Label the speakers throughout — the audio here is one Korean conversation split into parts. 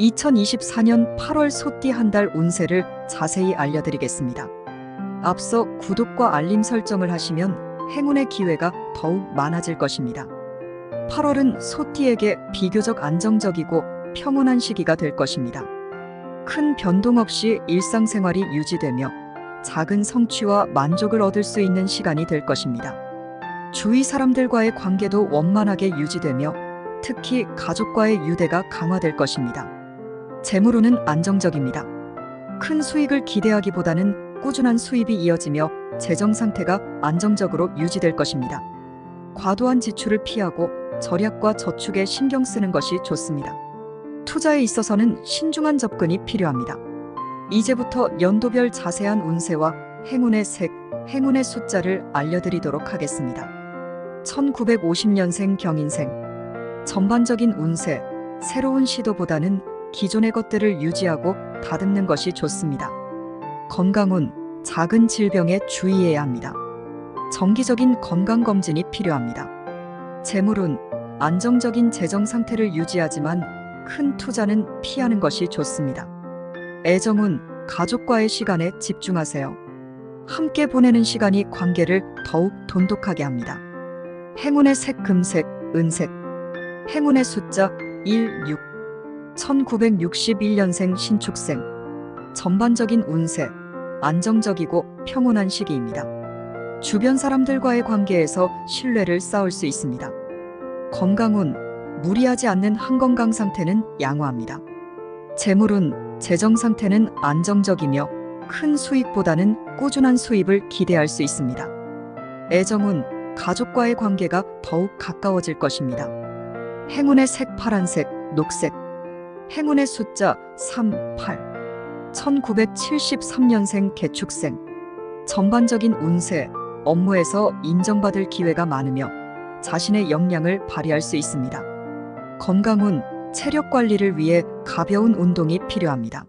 Speaker 1: 2024년 8월 소띠 한 달 운세를 자세히 알려드리겠습니다. 앞서 구독과 알림 설정을 하시면 행운의 기회가 더욱 많아질 것입니다. 8월은 소띠에게 비교적 안정적이고 평온한 시기가 될 것입니다. 큰 변동 없이 일상생활이 유지되며 작은 성취와 만족을 얻을 수 있는 시간이 될 것입니다. 주위 사람들과의 관계도 원만하게 유지되며 특히 가족과의 유대가 강화될 것입니다. 재물운은 안정적입니다. 큰 수익을 기대하기보다는 꾸준한 수입이 이어지며 재정 상태가 안정적으로 유지될 것입니다. 과도한 지출을 피하고 절약과 저축에 신경 쓰는 것이 좋습니다. 투자에 있어서는 신중한 접근이 필요합니다. 이제부터 연도별 자세한 운세와 행운의 색, 행운의 숫자를 알려드리도록 하겠습니다. 1950년생 경인생. 전반적인 운세, 새로운 시도보다는 기존의 것들을 유지하고 다듬는 것이 좋습니다. 건강운, 작은 질병에 주의해야 합니다. 정기적인 건강검진이 필요합니다. 재물운, 안정적인 재정 상태를 유지하지만 큰 투자는 피하는 것이 좋습니다. 애정운, 가족과의 시간에 집중하세요. 함께 보내는 시간이 관계를 더욱 돈독하게 합니다. 행운의 색 금색, 은색. 행운의 숫자 1, 6. 1961년생 신축생. 전반적인 운세, 안정적이고 평온한 시기입니다. 주변 사람들과의 관계에서 신뢰를 쌓을 수 있습니다. 건강운, 무리하지 않는 한건강 상태는 양호합니다. 재물운, 재정 상태는 안정적이며 큰 수익보다는 꾸준한 수입을 기대할 수 있습니다. 애정운, 가족과의 관계가 더욱 가까워질 것입니다. 행운의 색 파란색, 녹색. 행운의 숫자 3, 8. 1973년생 개축생. 전반적인 운세, 업무에서 인정받을 기회가 많으며 자신의 역량을 발휘할 수 있습니다. 건강운, 체력 관리를 위해 가벼운 운동이 필요합니다.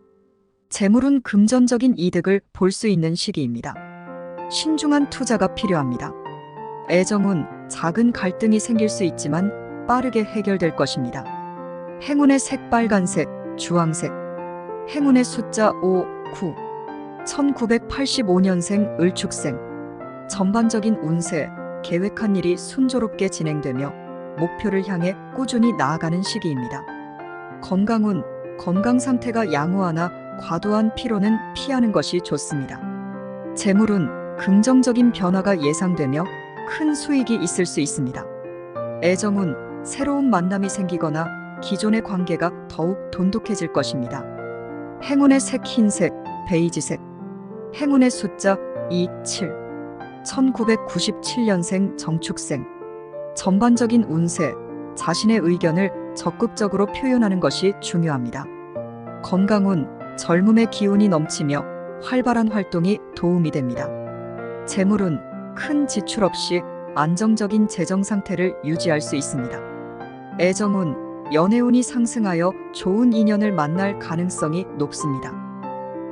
Speaker 1: 재물은 금전적인 이득을 볼 수 있는 시기입니다. 신중한 투자가 필요합니다. 애정운, 작은 갈등이 생길 수 있지만 빠르게 해결될 것입니다. 행운의 색 빨간색, 주황색. 행운의 숫자 5, 9. 1985년생 을축생. 전반적인 운세, 계획한 일이 순조롭게 진행되며 목표를 향해 꾸준히 나아가는 시기입니다. 건강운, 건강 상태가 양호하나 과도한 피로는 피하는 것이 좋습니다. 재물운, 긍정적인 변화가 예상되며 큰 수익이 있을 수 있습니다. 애정운, 새로운 만남이 생기거나 기존의 관계가 더욱 돈독해질 것입니다. 행운의 색 흰색, 베이지색. 행운의 숫자 2, 7. 1997년생 정축생. 전반적인 운세, 자신의 의견을 적극적으로 표현하는 것이 중요합니다. 건강운, 젊음의 기운이 넘치며 활발한 활동이 도움이 됩니다. 재물운, 큰 지출 없이 안정적인 재정 상태를 유지할 수 있습니다. 애정운, 연애운이 상승하여 좋은 인연을 만날 가능성이 높습니다.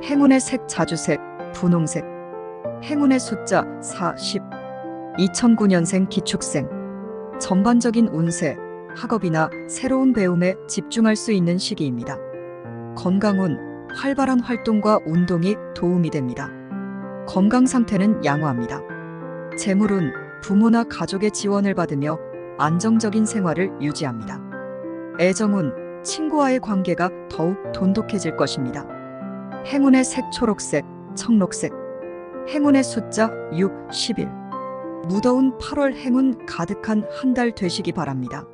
Speaker 1: 행운의 색 자주색, 분홍색. 행운의 숫자 4, 10. 2009년생 기축생. 전반적인 운세, 학업이나 새로운 배움에 집중할 수 있는 시기입니다. 건강운, 활발한 활동과 운동이 도움이 됩니다. 건강 상태는 양호합니다. 재물운, 부모나 가족의 지원을 받으며 안정적인 생활을 유지합니다. 애정운, 친구와의 관계가 더욱 돈독해질 것입니다. 행운의 색 초록색, 청록색. 행운의 숫자 6, 11. 무더운 8월 행운 가득한 한 달 되시기 바랍니다.